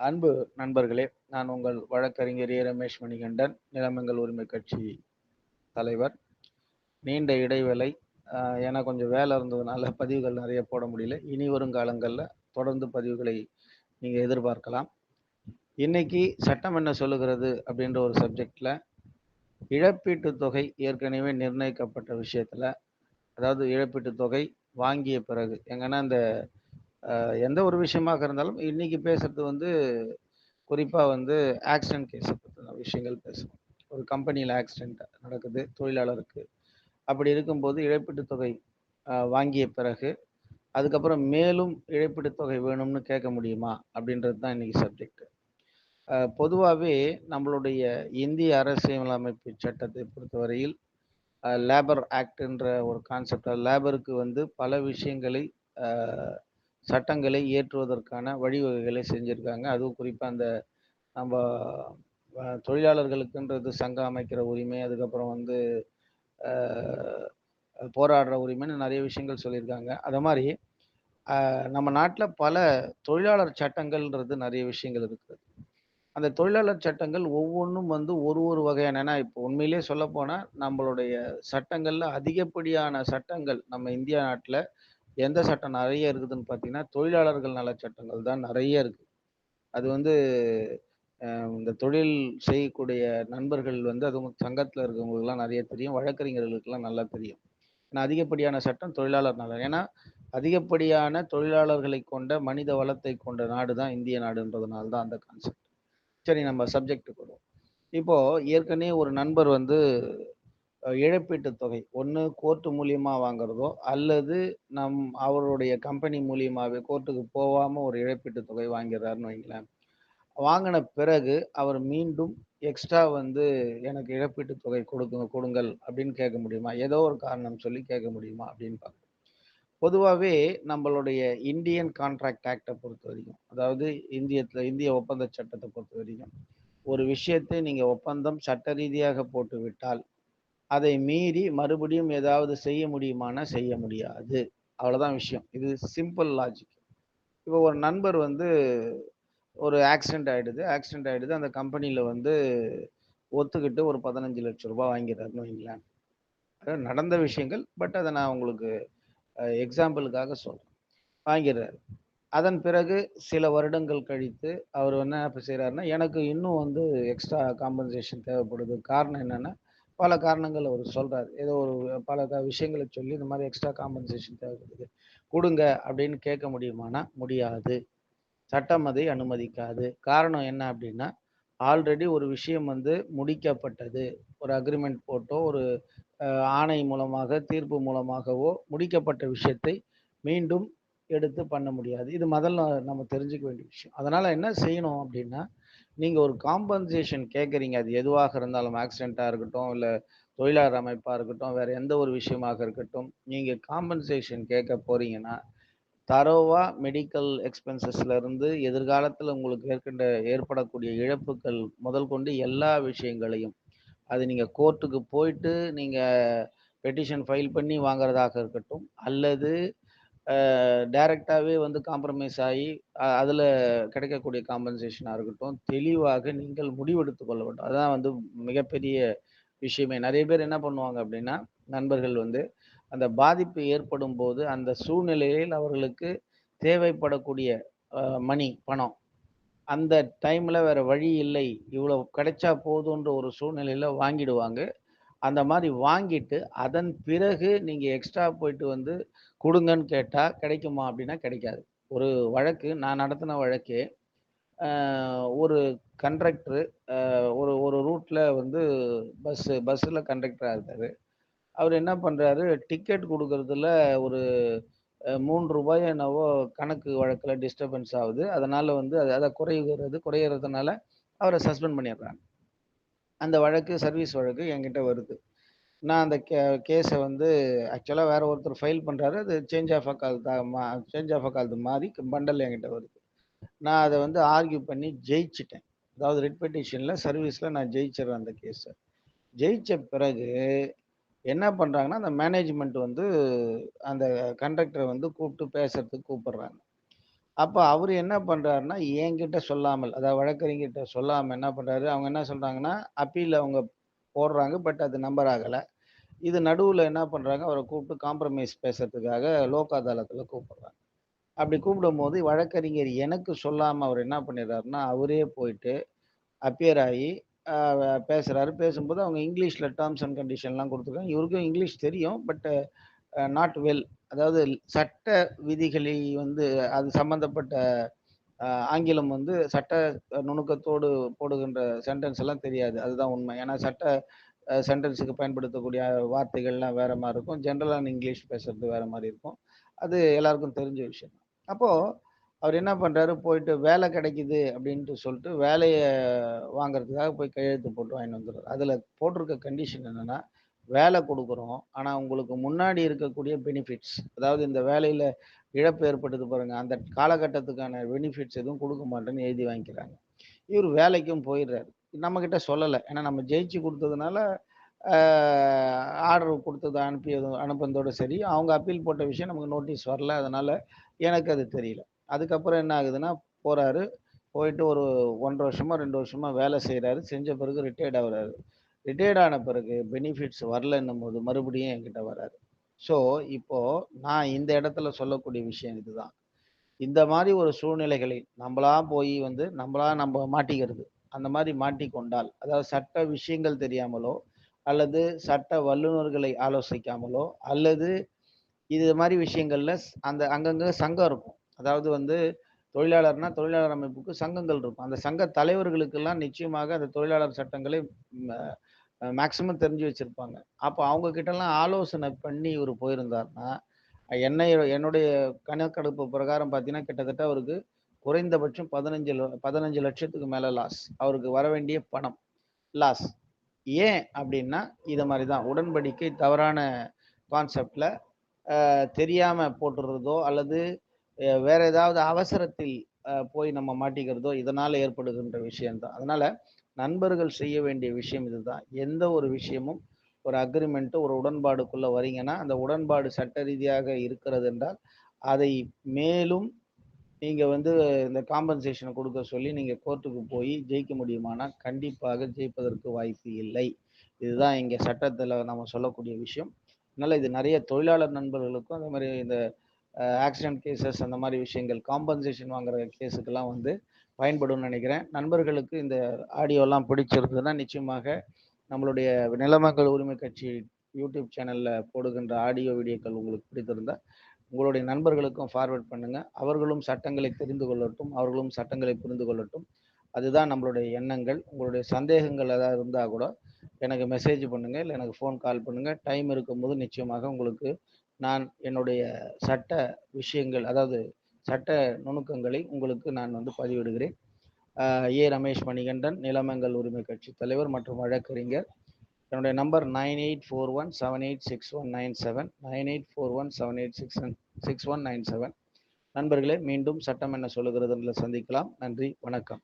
அன்பு நண்பர்களே நான் உங்கள் வழக்கறிஞர் ஏ. ரமேஷ் மணிகண்டன் நிலமங்கல் உரிமை கட்சி தலைவர். நீண்ட இடைவேளை ஏன்னா கொஞ்சம் வேலை இருந்ததுனால பதிவுகள் நிறைய போட முடியல. இனி வரும் காலங்களில் தொடர்ந்து பதிவுகளை நீங்கள் எதிர்பார்க்கலாம். இன்னைக்கு சட்டம் என்ன சொல்லுகிறது அப்படின்ற ஒரு சப்ஜெக்டில் இழப்பீட்டு தொகை ஏற்கனவே நிர்ணயிக்கப்பட்ட விஷயத்தில் அதாவது இழப்பீட்டு தொகை வாங்கிய பிறகு எங்கன்னா இந்த எந்த ஒரு விஷயமாக இருந்தாலும் இன்னைக்கு பேசுறது வந்து குறிப்பாக வந்து ஆக்சிடென்ட் கேஸ் பற்றின விஷயங்கள் பேசுவோம். ஒரு கம்பெனியில் ஆக்சிடென்ட் நடக்குது தொழிலாளருக்கு. அப்படி இருக்கும்போது இழப்பீட்டுத் தொகை வாங்கிய பிறகு அதுக்கப்புறம் மேலும் இழப்பீட்டுத் தொகை வேணும்னு கேட்க முடியுமா? அப்படின்றது தான் இன்னைக்கு சப்ஜெக்ட் பொதுவாகவே நம்மளுடைய இந்திய அரசியலமைப்பு சட்டத்தை பொறுத்தவரையில் லேபர் ஆக்ட்ன்ற ஒரு கான்செப்ட் லேபருக்கு வந்து பல விஷயங்களை சட்டங்களை இயற்றுவதற்கான வழிவகைகளை செஞ்சுருக்காங்க. அதுவும் குறிப்பாக அந்த நம்ம தொழிலாளர்களுக்குன்றது சங்கம் அமைக்கிற உரிமை அதுக்கப்புறம் வந்து போராடுற உரிமைன்னு நிறைய விஷயங்கள் சொல்லியிருக்காங்க. அதை மாதிரி நம்ம நாட்டில் பல தொழிலாளர் சட்டங்கள்ன்றது நிறைய விஷயங்கள் இருக்குது. அந்த தொழிலாளர் சட்டங்கள் ஒவ்வொன்றும் வந்து ஒரு ஒரு வகையான இப்போ உண்மையிலேயே சொல்லப்போனால் நம்மளுடைய சட்டங்களில் அதிகப்படியான சட்டங்கள் நம்ம இந்தியா நாட்டில் எந்த சட்டம் நிறைய இருக்குதுன்னு பார்த்தீங்கன்னா தொழிலாளர்கள் நல சட்டங்கள் தான் நிறைய இருக்குது அது வந்து இந்த தொழில் செய்யக்கூடிய நண்பர்கள் வந்து அதுவும் சங்கத்தில் இருக்கிறவங்களுக்குலாம் நிறைய தெரியும். வழக்கறிஞர்களுக்கெல்லாம் நல்லா தெரியும். ஏன்னா அதிகப்படியான சட்டம் தொழிலாளர் நலன். ஏன்னா அதிகப்படியான தொழிலாளர்களை கொண்ட மனித வளத்தை கொண்ட நாடு தான் இந்திய நாடுன்றதுனால தான் அந்த கான்செப்ட் சரி நம்ம சப்ஜெக்ட்டுக்கு வருவோம். இப்போது ஏற்கனவே ஒரு நண்பர் வந்து இழப்பீட்டு இழப்பீட்டுத் தொகை. ஒன்று கோர்ட்டு மூலியமாக வாங்குறதோ அல்லது நம் அவருடைய கம்பெனி மூலியமாகவே கோர்ட்டுக்கு போகாமல் ஒரு இழப்பீட்டுத் தொகை வாங்கிறாருன்னு வைங்களேன். வாங்கின பிறகு அவர் மீண்டும் எக்ஸ்ட்ரா வந்து எனக்கு இழப்பீட்டுத் தொகை கொடுங்க கொடுங்கள் அப்படின்னு கேட்க முடியுமா? ஏதோ ஒரு காரணம் சொல்லி கேட்க முடியுமா அப்படின்னு பார்க்கணும் பொதுவாகவே நம்மளுடைய இந்தியன் கான்ட்ராக்ட் ஆக்டை பொறுத்த வரைக்கும் அதாவது இந்தியத்தில் இந்திய ஒப்பந்த சட்டத்தை பொறுத்த வரைக்கும் ஒரு விஷயத்தை நீங்கள் ஒப்பந்தம் சட்ட ரீதியாக போட்டு விட்டால் அதை மீறி மறுபடியும் ஏதாவது செய்ய முடியுமானா செய்ய முடியாது. அவ்வளோதான் விஷயம். இது சிம்பிள் லாஜிக் இப்போ ஒரு நண்பர் வந்து ஒரு ஆக்சிடென்ட் ஆகிடுது ஆக்சிடென்ட் ஆகிடுது அந்த கம்பெனியில் வந்து ஒத்துக்கிட்டு ஒரு பதினஞ்சு லட்சம் ரூபாய் வாங்கிறாருன்னு வைங்களேன். அது நடந்த விஷயங்கள் பட் அதை நான் உங்களுக்கு எக்ஸாம்பிளுக்காக சொல்கிறேன் வாங்கிடுறாரு. அதன் பிறகு சில வருடங்கள் கழித்து அவர் என்ன இப்போ செய்கிறாருன்னா எனக்கு இன்னும் வந்து எக்ஸ்ட்ரா காம்பன்சேஷன் தேவைப்படுது. காரணம் என்னென்னா பல காரணங்கள் அவர் சொல்றாரு. ஏதோ ஒரு பல க- விஷயங்களை சொல்லி இந்த மாதிரி எக்ஸ்ட்ரா காம்பன்சேஷன் தேவைப்படுது. கொடுங்க அப்படின்னு கேட்க முடியுமானா முடியாது. சட்டம் அதை அனுமதிக்காது. காரணம் என்ன அப்படின்னா ஆல்ரெடி ஒரு விஷயம் வந்து முடிக்கப்பட்டது. ஒரு அக்ரிமெண்ட் போட்டோ ஒரு ஆணை மூலமாக தீர்ப்பு மூலமாகவோ முடிக்கப்பட்ட விஷயத்தை மீண்டும் எடுத்து பண்ண முடியாது. இது முதல்ல நம்ம தெரிஞ்சுக்க வேண்டிய விஷயம். அதனால என்ன செய்யணும் அப்படின்னா நீங்கள் ஒரு காம்பன்சேஷன் கேட்குறீங்க அது எதுவாக இருந்தாலும் ஆக்சிடெண்ட்டாக இருக்கட்டும் இல்லை தொழிலாளர் அமைப்பாக இருக்கட்டும் வேறு எந்த ஒரு விஷயமாக இருக்கட்டும் நீங்கள் காம்பன்சேஷன் கேட்க போகிறீங்கன்னா தரோவா மெடிக்கல் எக்ஸ்பென்சஸ்லேருந்து எதிர்காலத்தில் உங்களுக்கு ஏற்கின்ற ஏற்படக்கூடிய இழப்புகள் முதல் கொண்டு எல்லா விஷயங்களையும் அது நீங்கள் கோர்ட்டுக்கு போயிட்டு நீங்கள் பெட்டிஷன் ஃபைல் பண்ணி வாங்குறதாக இருக்கட்டும் அல்லது டைரக்டாகவே வந்து காம்ப்ரமைஸ் ஆகி அதில் கிடைக்கக்கூடிய காம்பன்சேஷனாக இருக்கட்டும் தெளிவாக நீங்கள் முடிவெடுத்து கொள்ள வேண்டும். அதுதான் வந்து மிகப்பெரிய விஷயமே. நிறைய பேர் என்ன பண்ணுவாங்க அப்படின்னா நண்பர்கள் வந்து அந்த பாதிப்பு ஏற்படும் போது அந்த சூழ்நிலையில் அவர்களுக்கு தேவைப்படக்கூடிய மணி பணம் அந்த டைமில் வேறு வழி இல்லை. இவ்வளோ கிடைச்சா போதுன்ற ஒரு சூழ்நிலையில் வாங்கிடுவாங்க. அந்த மாதிரி வாங்கிட்டு அதன் பிறகு நீங்கள் எக்ஸ்ட்ரா போயிட்டு வந்து கொடுங்கன்னு கேட்டால் கிடைக்குமா அப்படின்னா கிடைக்காது. ஒரு வழக்கு நான் நடத்தின வழக்கே ஒரு கண்ட்ரக்டர் ஒரு ஒரு ரூட்டில் வந்து பஸ்ஸு பஸ்ஸில் கண்டக்டராக இருக்கார் அவர் என்ன பண்ணுறாரு டிக்கெட் கொடுக்கறதுல ஒரு மூன்று ரூபாய் என்னவோ கணக்கு வழக்கில் டிஸ்டர்பன்ஸ் ஆகுது. அதனால் வந்து அது அதை குறைகிறது குறையிறதுனால அவரை சஸ்பெண்ட் பண்ணிடுறாங்க. அந்த வழக்கு சர்வீஸ் வழக்கு என்கிட்ட வருது. நான் அந்த கே கேஸை வந்து ஆக்சுவலாக வேற ஒருத்தர் ஃபைல் பண்ணுறாரு அது சேஞ்ச் ஆஃப் அக்கால் சேஞ்ச் ஆஃப் அக்கால் மாறி பண்டல் என்கிட்ட வருது. நான் அதை வந்து ஆர்கியூ பண்ணி ஜெயிச்சிட்டேன். அதாவது ரிட் பெட்டிஷனில் சர்வீஸில் நான் ஜெயிச்சிடுறேன் அந்த கேஸை ஜெயித்த பிறகு என்ன பண்ணுறாங்கன்னா அந்த மேனேஜ்மெண்ட் வந்து அந்த கண்டக்டரை வந்து கூப்பிட்டு பேசுறதுக்கு கூப்பிடுறாங்க. அப்போ அவர் என்ன பண்ணுறாருன்னா என்கிட்ட சொல்லாமல், அதாவது வழக்கறிஞர்கிட்ட சொல்லாமல் என்ன பண்ணுறாரு அவங்க என்ன சொல்கிறாங்கன்னா அப்பீல் அவங்க போடுறாங்க. பட் அது நம்பர் ஆகலை இது நடுவில் என்ன பண்ணுறாங்க அவரை கூப்பிட்டு காம்ப்ரமைஸ் பேசுறதுக்காக லோக் அதாலத்தில் கூப்பிடுறாங்க. அப்படி கூப்பிடும்போது வழக்கறிஞர் எனக்கு சொல்லாமல் அவர் என்ன பண்ணிடுறாருன்னா, அவரே போயிட்டு அப்பியர் ஆகி பேசுகிறாரு பேசும்போது அவங்க இங்கிலீஷில் டேர்ம்ஸ் அண்ட் கண்டிஷன்லாம் கொடுத்துருக்காங்க இவருக்கும் இங்கிலீஷ் தெரியும். பட்டு நாட் வெல். அதாவது சட்ட விதிகளை வந்து அது சம்பந்தப்பட்ட ஆங்கிலம் வந்து சட்ட நுணுக்கத்தோடு போடுகின்ற சென்டென்ஸ் எல்லாம் தெரியாது. அதுதான் உண்மை. ஏன்னா சட்ட சென்டென்ஸுக்கு பயன்படுத்தக்கூடிய வார்த்தைகள்லாம் வேற மாதிரி இருக்கும். ஜென்ரலான இங்கிலீஷ் பேசுறது வேற மாதிரி இருக்கும். அது எல்லாருக்கும் தெரிஞ்ச விஷயம். அப்போ அவர் என்ன பண்ணுறாரு போயிட்டு வேலை கிடைக்குது அப்படின்ட்டு சொல்லிட்டு வேலையை வாங்குறதுக்காக போய் கையெழுத்து போட்டு வாங்கிட்டு வந்துடுறாரு அதில் போட்டிருக்க கண்டிஷன் என்னென்னா வேலை கொடுக்குறோம் ஆனால் உங்களுக்கு முன்னாடி இருக்கக்கூடிய பெனிஃபிட்ஸ் அதாவது இந்த வேலையில் இழப்பு ஏற்பட்டது பாருங்கள் அந்த காலகட்டத்துக்கான பெனிஃபிட்ஸ் எதுவும் கொடுக்க மாட்டேன்னு எழுதி வாங்கிக்கிறாங்க. இவர் வேலைக்கும் போயிடுறாரு. நம்மக்கிட்ட சொல்லலை ஏன்னா நம்ம ஜெயிச்சு கொடுத்ததுனால ஆர்டர் கொடுத்தது அனுப்பியது அனுப்பினதோடு சரி. அவங்க அப்பீல் போட்ட விஷயம் நமக்கு நோட்டீஸ் வரல. அதனால் எனக்கு அது தெரியல. அதுக்கப்புறம் என்ன ஆகுதுன்னா, போகிறாரு போயிட்டு ஒரு 1 1/2 வருஷமா, 2 வருஷமா வேலை செய்கிறாரு செஞ்ச பிறகு ரிட்டையர்ட் ஆகுறாரு. ரிட்டையர்ட் ஆன பிறகு பெனிஃபிட்ஸ் வரலன்னும்போது மறுபடியும் என்கிட்ட வராரு. ஸோ, இப்போ நான் இந்த இடத்துல சொல்லக்கூடிய விஷயம் இதுதான். இந்த மாதிரி ஒரு சூழ்நிலைகளை நம்மளா போய் வந்து நம்மளா நம்ம மாட்டிக்கிறது. அந்த மாதிரி மாட்டிக்கொண்டால், அதாவது சட்ட விஷயங்கள் தெரியாமலோ, அல்லது சட்ட வல்லுனர்களை ஆலோசிக்காமலோ, அல்லது இது மாதிரி விஷயங்களில் அந்த அங்கங்கே சங்கம் இருக்கும். அதாவது வந்து தொழிலாளர்னா, தொழிலாளர் அமைப்புக்கு சங்கங்கள் இருக்கும். அந்த சங்க தலைவர்களுக்கெல்லாம் நிச்சயமாக அந்த தொழிலாளர் சட்டங்களை மேக்ஸிமம் தெரிஞ்சு வச்சுருப்பாங்க அப்போ அவங்க கிட்டலாம் ஆலோசனை பண்ணி இவர் போயிருந்தாருன்னா, என்னை என்னுடைய கணக்கெடுப்பு பிரகாரம் பார்த்தீங்கன்னா, கிட்டத்தட்ட அவருக்கு குறைந்தபட்சம் 15 ல 15 லட்சத்துக்கு மேலே லாஸ். அவருக்கு வர வேண்டிய பணம் லாஸ். ஏன் அப்படின்னா இதை மாதிரி தான் உடன்படிக்கை தவறான கான்செப்டில் தெரியாமல் போட்டுடுறதோ அல்லது வேற ஏதாவது அவசரத்தில் போய் நம்ம மாட்டிக்கிறதோ, இதனால் ஏற்படுகின்ற விஷயம் தான். நண்பர்கள் செய்ய வேண்டிய விஷயம் இதுதான். எந்த ஒரு விஷயமும் ஒரு அக்ரிமெண்ட்டு ஒரு உடன்பாடுக்குள்ளே வரீங்கன்னா, அந்த உடன்பாடு சட்ட ரீதியாக இருக்கிறது என்றால், அதை மேலும் நீங்கள் வந்து இந்த காம்பன்சேஷனை கொடுக்க சொல்லி நீங்கள் கோர்ட்டுக்கு போய் ஜெயிக்க முடியுமானால் கண்டிப்பாக ஜெயிப்பதற்கு வாய்ப்பு இல்லை. இதுதான் இங்கே சட்டத்தில் நம்ம சொல்லக்கூடிய விஷயம். அதனால் இது நிறைய தொழிலாளர் நண்பர்களுக்கும், அதே மாதிரி இந்த ஆக்சிடென்ட் கேஸஸ் அந்த மாதிரி விஷயங்கள் காம்பன்சேஷன் வாங்குற கேஸுக்கெல்லாம் வந்து பயன்படும்னு நினைக்கிறேன் நண்பர்களுக்கு இந்த ஆடியோலாம் பிடிச்சிருந்ததுன்னா, நிச்சயமாக நம்மளுடைய நிலமக்கள் உரிமை கட்சி யூடியூப் சேனலில் போடுகின்ற ஆடியோ, வீடியோக்கள் உங்களுக்கு பிடித்திருந்தால் உங்களுடைய நண்பர்களுக்கும் ஃபார்வர்ட் பண்ணுங்கள் அவர்களும் சட்டங்களை தெரிந்து கொள்ளட்டும். அவர்களும் சட்டங்களை புரிந்து கொள்ளட்டும். அதுதான் நம்மளுடைய எண்ணங்கள். உங்களுடைய சந்தேகங்கள் ஏதாவது இருந்தால் கூட எனக்கு மெசேஜ் பண்ணுங்கள் இல்லை எனக்கு ஃபோன் கால் பண்ணுங்கள் டைம் இருக்கும்போது நிச்சயமாக உங்களுக்கு நான் என்னுடைய சட்ட விஷயங்கள், அதாவது சட்ட நுணுக்கங்களை உங்களுக்கு நான் வந்து பதிவிடுகிறேன். ஏ. ரமேஷ் மணிகண்டன், நிலமங்கள் உரிமை கட்சி தலைவர் மற்றும் வழக்கறிஞர். என்னுடைய number nine eight four one seven eight six one nine seven nine eight four one seven eight six six one nine seven நண்பர்களே மீண்டும் சட்டம் என்ன சொல்லுகிறதுல சந்திக்கலாம். நன்றி, வணக்கம்.